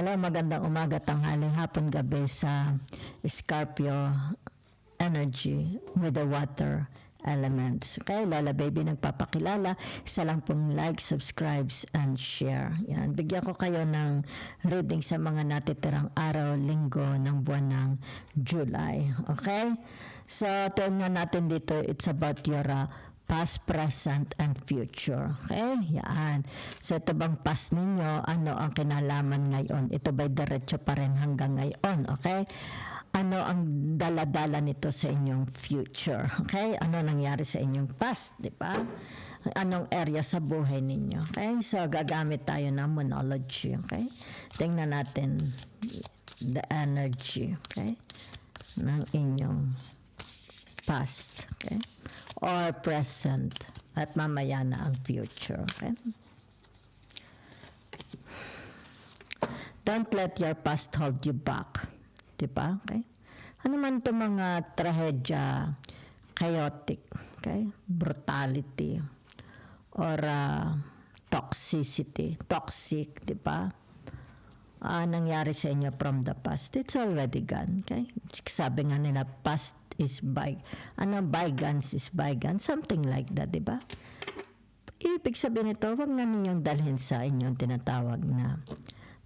Hello, magandang umaga, tanghali, hapon, gabi sa Scorpio energy with the water elements. Okay, Lola Baby nagpapakilala. Isa lang pong like, subscribes, and share. Yan. Bigyan ko kayo ng reading sa mga natitirang araw, linggo ng buwan ng July. Okay? So, tingnan natin dito, it's about your uh, past, present, and future. Okay? Yan. So, ito bang past ninyo? Ano ang kinalaman ngayon? Ito ba'y diretso pa rin hanggang ngayon? Okay? Ano ang daladala nito sa inyong future? Okay? Ano nangyari sa inyong past? Di ba? Anong area sa buhay ninyo? Okay? So, gagamit tayo ng monology. Okay? Tingnan natin the energy. Okay? Ng inyong past. Okay? Or present. At mamaya na ang future. Okay? Don't let your past hold you back. Di ba? Okay? Ano man to mga trahedya, chaotic, okay? brutality, or uh, toxicity, toxic, di ba? Ah, nangyari sa inyo from the past, it's already gone. Okay? Sabi nga nila, past is by, ano, bygones is bygones, something like that, di ba? Ibig sabihin nito, wag na ninyong dalhin sa inyong tinatawag na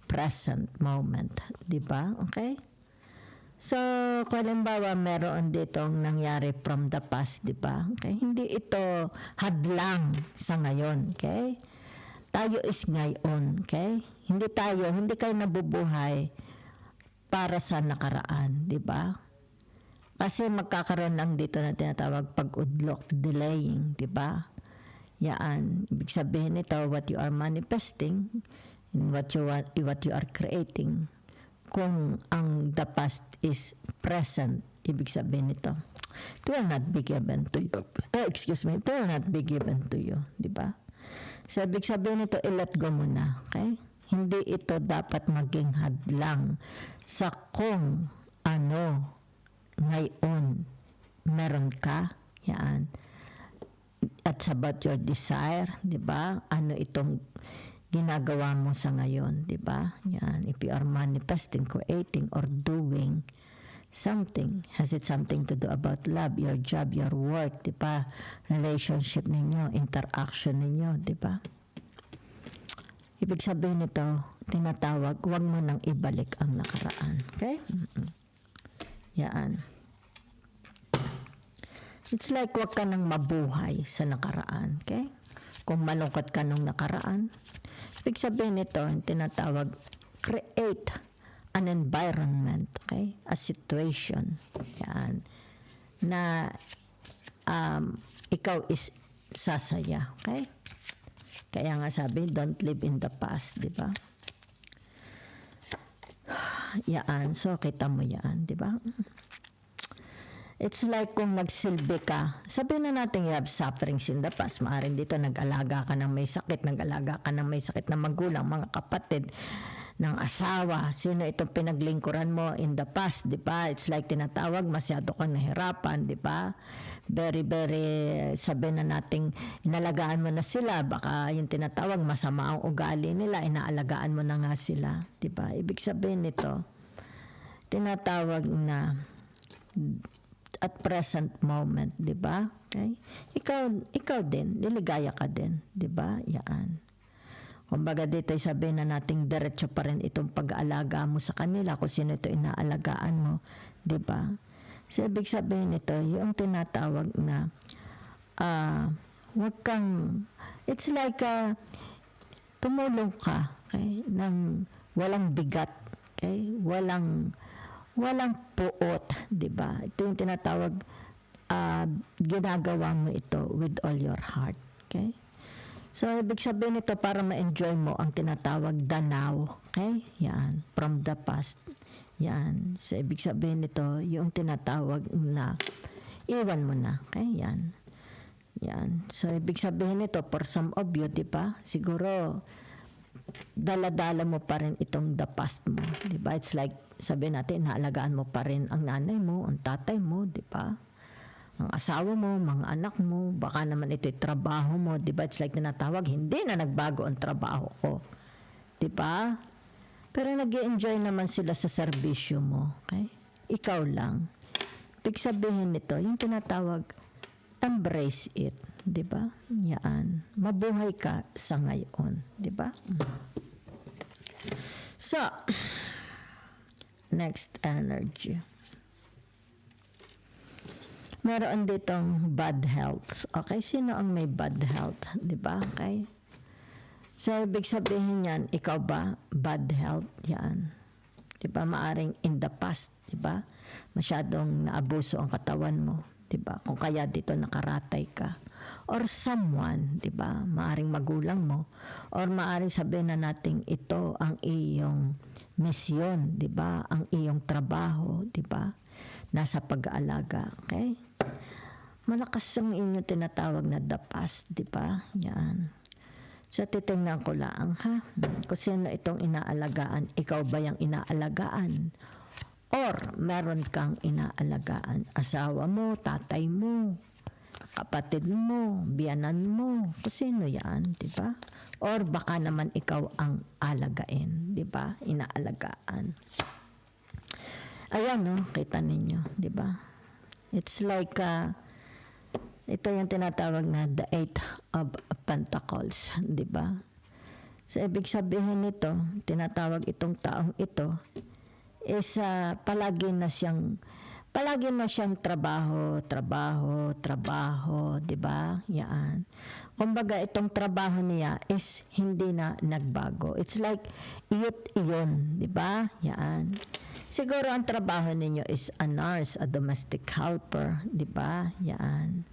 present moment, di ba? Okay? So, kung halimbawa meron ditong nangyari from the past, di ba? Okay? Hindi ito hadlang sa ngayon, okay? Tayo is ngayon, okay? Hindi tayo, hindi kayo nabubuhay para sa nakaraan, di ba? Kasi magkakaroon lang dito na tinatawag pag-udlok, delaying, di ba? Yaan, ibig sabihin nito, what you are manifesting, and what you, want, what you are creating, kung ang the past is present, ibig sabihin nito, it will not be given to you. Oh, excuse me, it will not be given to you, di ba? So, ibig sabihin nito, i-let go mo na, okay? Hindi ito dapat maging hadlang sa kung ano ngayon meron ka, yan. At about your desire, di ba? Ano itong ginagawa mo sa ngayon, di ba? Yan, if you are manifesting, creating, or doing something, has it something to do about love, your job, your work, di ba? Relationship ninyo, interaction ninyo, di ba? Ibig sabihin nito, tinatawag, huwag mo nang ibalik ang nakaraan. Okay? Mm-mm. Yan. It's like huwag ka nang mabuhay sa nakaraan. Okay? Kung malungkot ka nung nakaraan, ibig sabihin nito, tinatawag, create an environment, okay? A situation. Yan. Na um, ikaw is sasaya, okay? Kaya nga sabi, don't live in the past, di ba? Yan. So, kita mo yan, di ba? It's like kung nagsilbi ka, sabihin na natin you have sufferings in the past. Maaring dito nag-alaga ka ng may sakit, nag-alaga ka ng may sakit na magulang, mga kapatid, ng asawa, sino itong pinaglingkuran mo in the past, di ba? It's like tinatawag, masyado kang nahirapan, di ba? Very, very, sabihin na nating inalagaan mo na sila, baka yung tinatawag, masama ang ugali nila, inaalagaan mo na nga sila, di ba? Ibig sabihin nito, tinatawag na at present moment, 'di ba? Okay? Ikaw ikaw din, niligaya ka din, 'di ba? Yaan. Kumbaga dito sabihin na nating diretso pa rin itong pag-aalaga mo sa kanila kung sino ito inaalagaan mo, 'di ba? So ibig sabihin nito, yung tinatawag na ah wag kang it's like uh, tumulong ka okay, ng walang bigat, okay? Walang walang puot, 'di ba? Ito yung tinatawag ah, ginagawa mo ito with all your heart, okay? So, ibig sabihin nito para ma-enjoy mo ang tinatawag danaw. Okay? Yan. From the past. Yan. So, ibig sabihin nito, yung tinatawag na iwan mo na. Okay? Yan. Yan. So, ibig sabihin nito, for some of you, di ba? Siguro, dala-dala mo pa rin itong the past mo. Di ba? It's like, sabihin natin, naalagaan mo pa rin ang nanay mo, ang tatay mo, di ba? Ang asawa mo, mga anak mo, baka naman ito'y trabaho mo, di ba? It's like tinatawag, hindi na nagbago ang trabaho ko. Di ba? Pero nag enjoy naman sila sa serbisyo mo. Okay? Ikaw lang. Ibig sabihin nito, yung tinatawag, embrace it. Di ba? Yan. Mabuhay ka sa ngayon. Di ba? So, next energy. Meron ditong bad health. Okay, sino ang may bad health? Di ba? Okay. So, ibig sabihin yan, ikaw ba, bad health? Yan. Di ba? Maaring in the past, di ba? Masyadong naabuso ang katawan mo. Di ba? Kung kaya dito nakaratay ka. Or someone, di ba? Maaring magulang mo. Or maaring sabihin na natin ito ang iyong misyon, di ba? Ang iyong trabaho, di ba? Nasa pag-aalaga, okay? Malakas ang inyong tinatawag na the past, di ba? Yan. So, titingnan ko lang, ha? Kung sino itong inaalagaan. Ikaw ba yung inaalagaan? Or, meron kang inaalagaan. Asawa mo, tatay mo, kapatid mo, biyanan mo. Kung sino yan, di ba? Or baka naman ikaw ang alagain, di ba? Inaalagaan. Ayan, no? Kita ninyo, di ba? It's like, uh, ito yung tinatawag na the eight of pentacles, di ba? So, ibig sabihin nito, tinatawag itong taong ito, is uh, palagi na siyang palagi na siyang trabaho, trabaho, trabaho, 'di ba? Yan. Kumbaga itong trabaho niya is hindi na nagbago. It's like iyot iyon, 'di ba? Yan. Siguro ang trabaho ninyo is a nurse, a domestic helper, 'di ba? Yan.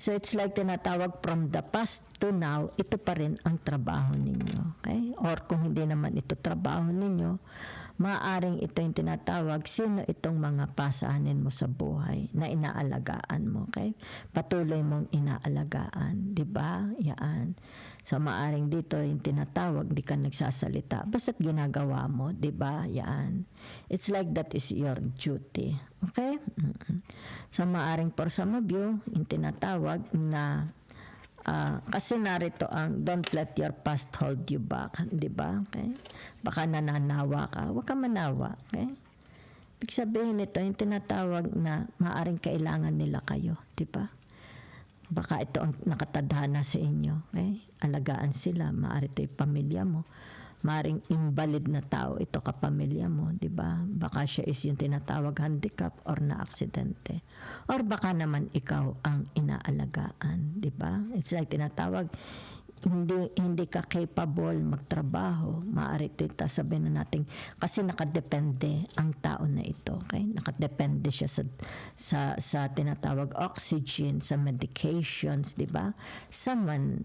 So it's like tinatawag from the past to now, ito pa rin ang trabaho ninyo. Okay? Or kung hindi naman ito trabaho ninyo, maaring ito yung tinatawag, sino itong mga pasanin mo sa buhay na inaalagaan mo. Okay? Patuloy mong inaalagaan. ba? Yan. So maaring dito yung tinatawag, di ka nagsasalita. Basta't ginagawa mo, di ba? Yan. It's like that is your duty. Okay? So maaring for some of you, yung tinatawag na Ah, kasi narito ang don't let your past hold you back, 'di ba? Okay? Baka nananawa ka, huwag ka manawa, okay? Ibig sabihin nito, yung tinatawag na maaring kailangan nila kayo, 'di ba? Baka ito ang nakatadhana sa inyo, okay? Alagaan sila, maari ito yung pamilya mo. Maring invalid na tao ito kapamilya mo, di ba? Baka siya is yung tinatawag handicap or na aksidente. Or baka naman ikaw ang inaalagaan, di ba? It's like tinatawag, hindi hindi ka capable magtrabaho, maaari ito ita sabihin na natin kasi nakadepende ang tao na ito, okay? Nakadepende siya sa sa sa tinatawag oxygen, sa medications, di ba? Someone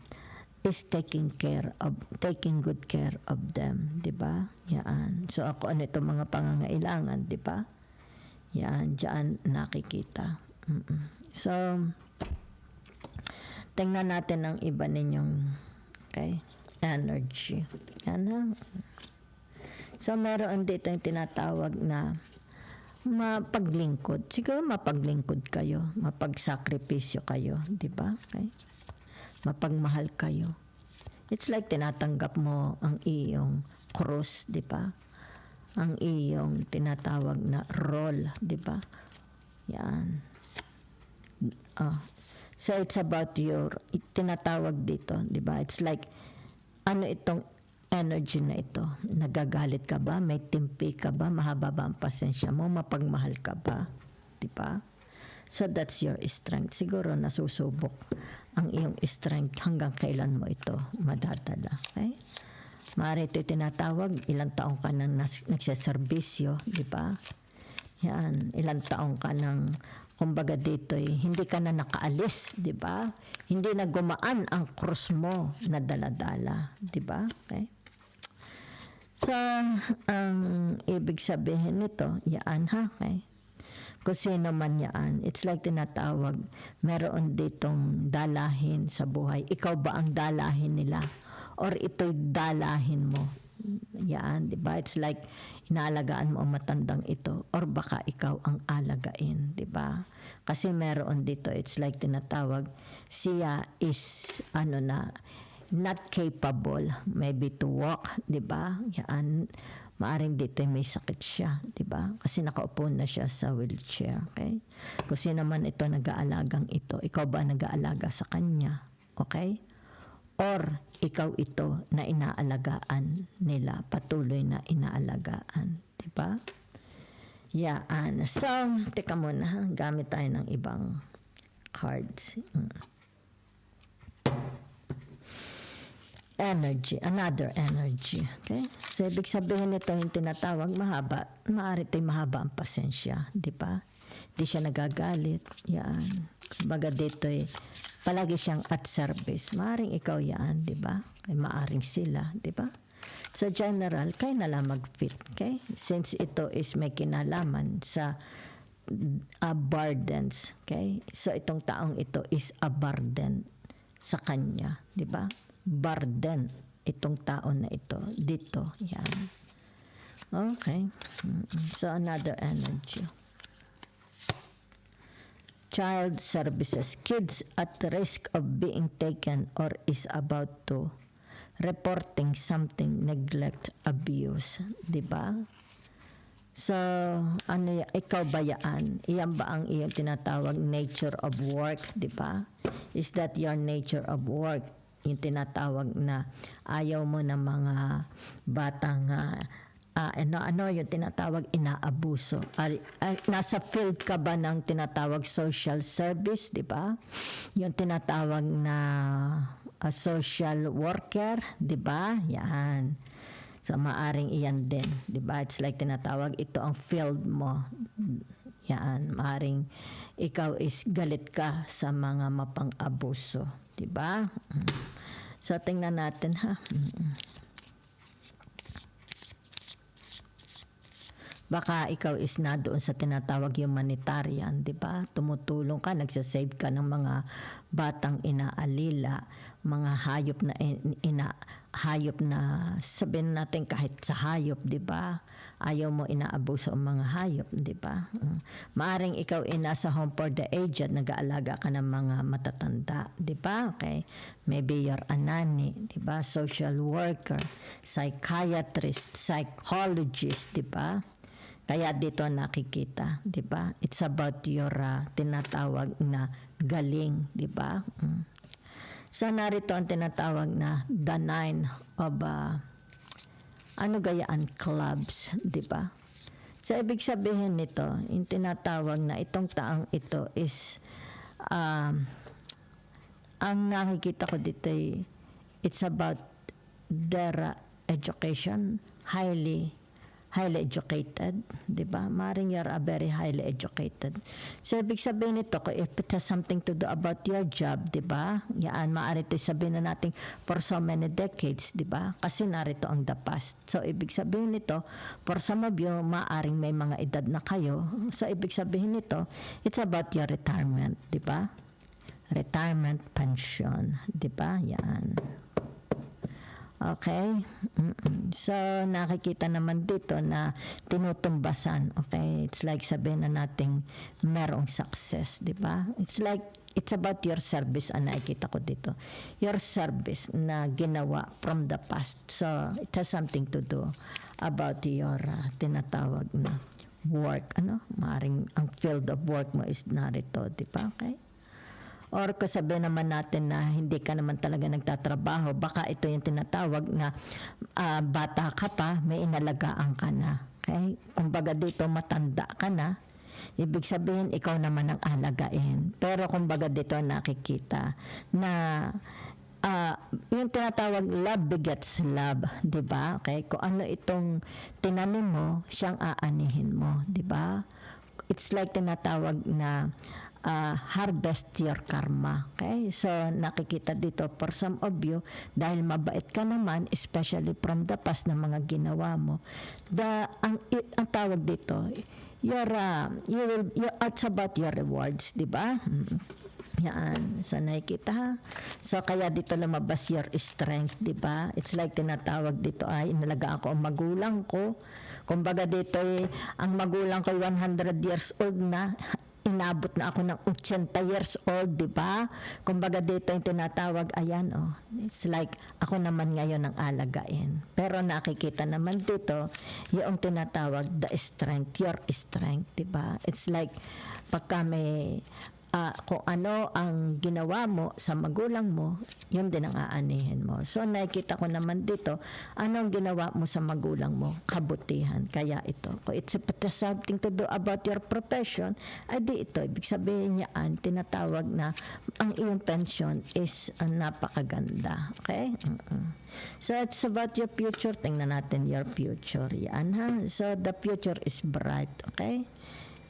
is taking care of taking good care of them, 'di ba? Yan. So ako ano itong mga pangangailangan, 'di ba? Yan, diyan nakikita. Mm-mm. So tingnan natin ang iba ninyong okay, energy. Yan ha. So meron dito yung tinatawag na mapaglingkod. Siguro mapaglingkod kayo, mapagsakripisyo kayo, 'di ba? Okay? mapagmahal kayo. It's like tinatanggap mo ang iyong cross, di ba? Ang iyong tinatawag na role, di ba? Yan. Ah. So it's about your tinatawag dito, di ba? It's like ano itong energy na ito? Nagagalit ka ba? May timpi ka ba? Mahaba ba ang pasensya mo? Mapagmahal ka ba? Di ba? So that's your strength. Siguro nasusubok ang iyong strength hanggang kailan mo ito madadala. Okay? Maaari ito tinatawag, ilang taong ka nang nas- nagsaservisyo, di ba? Yan, ilang taong ka nang kumbaga dito eh, hindi ka na nakaalis, di ba? Hindi na gumaan ang cross mo na daladala, di ba? Okay? So, ang ibig sabihin nito, yaan ha, okay? kung sino man yan. It's like tinatawag, meron ditong dalahin sa buhay. Ikaw ba ang dalahin nila? Or ito'y dalahin mo? Yan, di ba? It's like, inaalagaan mo ang matandang ito. Or baka ikaw ang alagain, di ba? Kasi meron dito, it's like tinatawag, siya is, ano na, not capable maybe to walk, di ba? Yan, maaring dito may sakit siya, di ba? Kasi nakaupo na siya sa wheelchair, okay? Kung sino man ito nag-aalagang ito, ikaw ba nag-aalaga sa kanya, okay? Or ikaw ito na inaalagaan nila, patuloy na inaalagaan, di ba? Yan. So, teka muna, ha? gamit tayo ng ibang cards. Mm. Energy, another energy. Okay? So, ibig sabihin nito yung tinatawag mahaba, maaari ito'y mahaba ang pasensya, di ba? Di siya nagagalit, yan. Kumbaga dito eh, palagi siyang at service. Maaring ikaw yan, di ba? Ay maaring sila, di ba? So general, kayo na lang mag-fit, okay? Since ito is may kinalaman sa burdens, okay? So itong taong ito is a burden sa kanya, di ba? Burden itong tao na ito dito, yan. Okay. So another energy. Child services, kids at risk of being taken or is about to reporting something neglect abuse, 'di ba? So, ano ikaw ba yan? Iyan ba ang iyong tinatawag nature of work, di ba? Is that your nature of work? Yung tinatawag na ayaw mo ng mga batang ah, ah, ano, ano yung tinatawag inaabuso. Ay, ay, nasa field ka ba ng tinatawag social service, di ba? Yung tinatawag na ah, social worker, di ba? Yan. So maaring iyan din, 'di ba? It's like tinatawag ito ang field mo. Yan, maaring ikaw is galit ka sa mga mapang-abuso, 'di ba? Mm. So tingnan natin ha. Mm. Baka ikaw is na doon sa tinatawag humanitarian, 'di ba? Tumutulong ka, nagsasave ka ng mga batang inaalila, mga hayop na in- ina hayop na sabihin natin kahit sa hayop, 'di ba? Ayaw mo inaabuso ang mga hayop, 'di ba? Mm. Maaring ikaw ay nasa home for the aged, nag-aalaga ka ng mga matatanda, 'di ba? Okay. Maybe you're a nanny, 'di ba? Social worker, psychiatrist, psychologist, 'di ba? Kaya dito nakikita, 'di ba? It's about your ah, tinatawag na galing, 'di ba? Mm. So narito ang tinatawag na the nine of ah, ano gayaan clubs, 'di ba? So ibig sabihin nito, yung tinatawag na itong taang ito is um, ang nakikita ko dito ay it's about their uh, education, highly highly educated, 'di ba? Maring you're a very highly educated. So ibig sabihin nito, if it has something to do about your job, 'di ba? Yan maaari ito sabihin na natin for so many decades, 'di ba? Kasi narito ang the past. So ibig sabihin nito, for some of you, maaring may mga edad na kayo. So ibig sabihin nito, it's about your retirement, 'di ba? Retirement pension, 'di ba? Yan. Okay? So, nakikita naman dito na tinutumbasan. Okay? It's like sabihin na nating merong success, di ba? It's like, it's about your service ang nakikita ko dito. Your service na ginawa from the past. So, it has something to do about your uh, tinatawag na work. Ano? Maring ang field of work mo is narito, di ba? Okay? Or kasabi naman natin na hindi ka naman talaga nagtatrabaho, baka ito yung tinatawag na ah, bata ka pa, may inalagaan ka na. Okay? Kumbaga dito matanda ka na, ibig sabihin ikaw naman ang alagain. Pero kumbaga dito nakikita na ah yung tinatawag love begets love, 'di ba? Okay, kung ano itong tinanim mo, siyang aanihin mo, 'di ba? It's like tinatawag na uh, harvest your karma. Okay? So, nakikita dito for some of you, dahil mabait ka naman, especially from the past na mga ginawa mo, the, ang, i- ang tawag dito, your, uh, you will, you, it's about your rewards, di ba? Mm. Yan. So, nakikita ha? So, kaya dito lumabas your strength, di ba? It's like tinatawag dito ay, inalagaan ko ang magulang ko. Kumbaga dito eh, ang magulang ko 100 years old na, inabot na ako ng 80 years old, di ba? Kumbaga dito yung tinatawag, ayan, oh, it's like ako naman ngayon ang alagain. Pero nakikita naman dito, yung tinatawag, the strength, your strength, di ba? It's like, pagka may ah, kung ano ang ginawa mo sa magulang mo, yun din ang aanihin mo. So nakikita ko naman dito, ano ang ginawa mo sa magulang mo? Kabutihan. Kaya ito. Kung it's something to do about your profession, ay di ito. Ibig sabihin niya, an, tinatawag na ang iyong pension is ah, napakaganda. Okay? Mm-mm. So it's about your future. Tingnan natin your future. Yan ha. So the future is bright. Okay?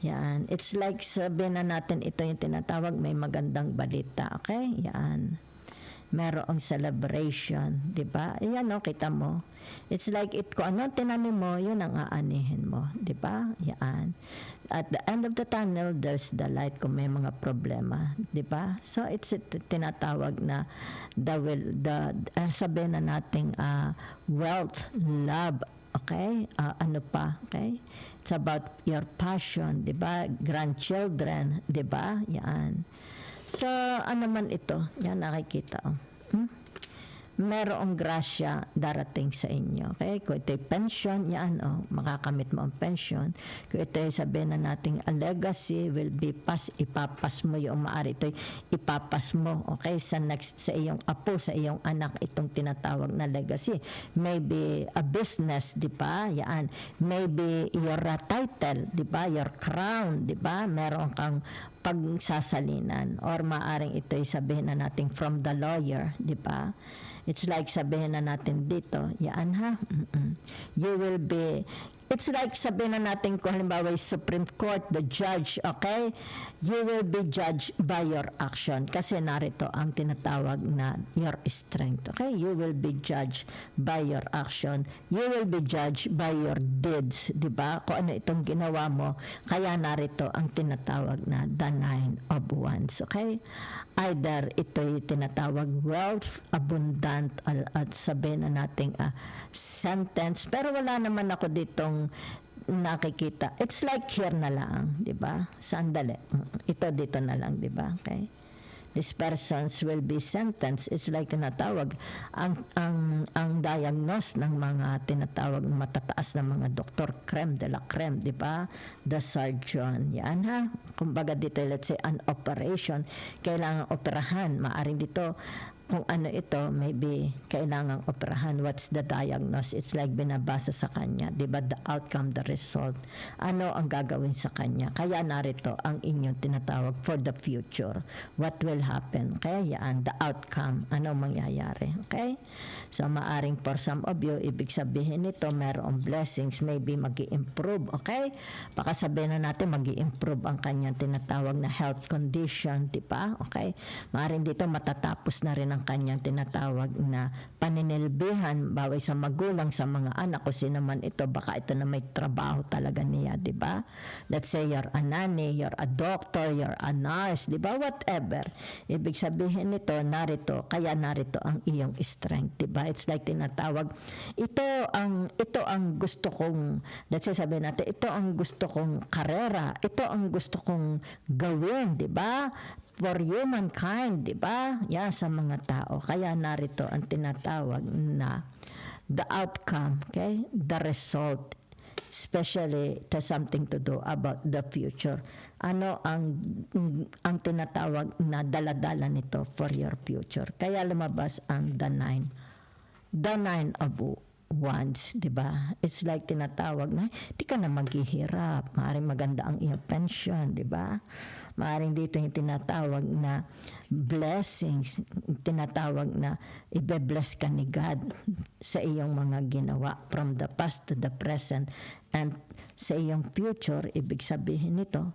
Yan. It's like sabihin na natin ito yung tinatawag may magandang balita. Okay? Yan. Merong celebration. di ba? Yan o, kita mo. It's like it, kung ano tinanim mo, yun ang aanihin mo. di ba? Yan. At the end of the tunnel, there's the light kung may mga problema. di ba? So, it's a, tinatawag na the will, the, uh, sabihin na nating uh, wealth, love, Okay? Ah, ano pa? Okay? It's about your passion, 'di ba? Grandchildren, 'di ba? Yan. So, ano man ito? Yan nakikita. Oh. Hmm? Merong grasya darating sa inyo. Okay? Kung ito'y pension, yan, oh, makakamit mo ang pension. Kung ito'y sabihin na nating a legacy will be pass, ipapas mo yung maari. Ito'y ipapas mo, okay, sa next, sa iyong apo, sa iyong anak, itong tinatawag na legacy. Maybe a business, di ba? Yan. Maybe your title, di ba? Your crown, di ba? Meron kang pagsasalinan or maaring ito'y sabihin na natin from the lawyer, di ba? It's like sabihin na natin dito, yan ha, mm-mm. you will be, it's like sabihin na natin kung halimbawa Supreme Court, the judge, okay? You will be judged by your action kasi narito ang tinatawag na your strength, okay? You will be judged by your action. You will be judged by your deeds, di ba? Kung ano itong ginawa mo, kaya narito ang tinatawag na the nine of wands, okay? Either ito'y tinatawag wealth, abundant, at sabihin na nating ah, sentence. Pero wala naman ako ditong nakikita. It's like here na lang, di ba? Sandali. Ito dito na lang, di ba? Okay? These persons will be sentenced. It's like tinatawag ang ang ang diagnose ng mga tinatawag na matataas na mga doktor creme de la creme, di ba? The surgeon. Yan ha. Kumbaga dito let's say an operation, kailangan operahan. Maaring dito kung ano ito, maybe kailangang operahan. What's the diagnosis? It's like binabasa sa kanya. Di ba? The outcome, the result. Ano ang gagawin sa kanya? Kaya narito ang inyong tinatawag for the future. What will happen? Kaya yan, the outcome. Ano mangyayari? Okay? So, maaring for some of you, ibig sabihin nito, mayroong blessings, maybe mag improve Okay? Baka sabihin na natin, mag improve ang kanyang tinatawag na health condition. Di ba? Okay? Maaring dito, matatapos na rin ang kanyang tinatawag na paninilbihan baway sa magulang sa mga anak o sino man ito baka ito na may trabaho talaga niya di ba? Let's say you're a nanny you're a doctor you're a nurse di ba? Whatever. Ibig sabihin nito narito kaya narito ang iyong strength di ba? It's like tinatawag ito ang ito ang gusto kong let's say sabihin natin ito ang gusto kong karera ito ang gusto kong gawin di ba for humankind, di ba? Yan sa mga tao. Kaya narito ang tinatawag na the outcome, okay? The result especially it has something to do about the future. Ano ang ang tinatawag na daladala nito for your future. Kaya lumabas ang the nine. The nine of wands, di ba? It's like tinatawag na, di ka na maghihirap. Maaaring maganda ang iyong pension, di ba? Maaring dito yung tinatawag na blessings, tinatawag na ibe-bless ka ni God sa iyong mga ginawa from the past to the present and sa iyong future, ibig sabihin nito,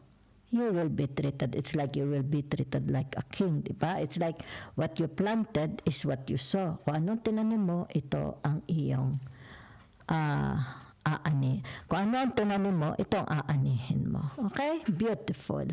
you will be treated, it's like you will be treated like a king, di ba? It's like what you planted is what you saw. Kung anong tinanim mo, ito ang iyong ah aani. Kung ano tinanim mo, ito ang aanihin mo. Okay? Beautiful.